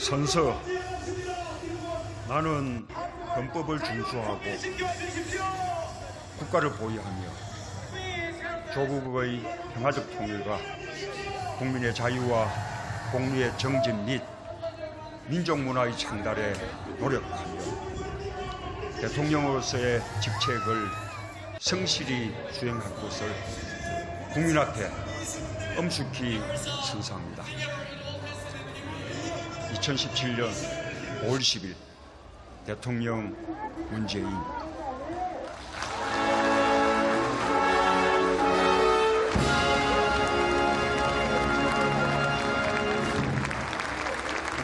선서 나는 헌법을 준수하고 국가를 보위하며 조국의 평화적 통일과 국민의 자유와 공리의 정진 및 민족 문화의 창달에 노력하며 대통령으로서의 직책을 성실히 수행할 것을 국민 앞에 엄숙히 선사합니다. 2017년 5월 10일 대통령 문재인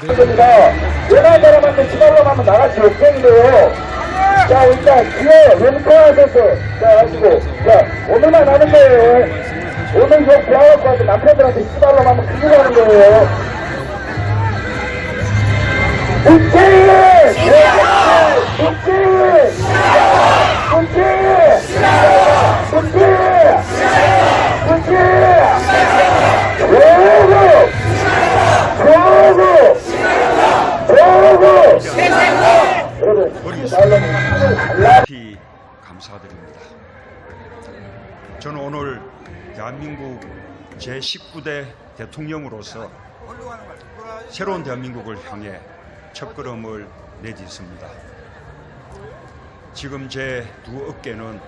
그러니까 연한 사람한테 지달라고 하면 나갈 수 없겠는데요. 자 일단 뒤에 왼쪽하셔서 자 하시고 자 오늘만 하는 거예요. 오늘 구하고 와서 남편들한테 지달라고 하면 큰일 감사드립니다. 저는 오늘 대한민국 제19대 대통령으로서 새로운 대한민국을 향해 첫걸음을 내딛습니다. 지금 제 두 어깨는!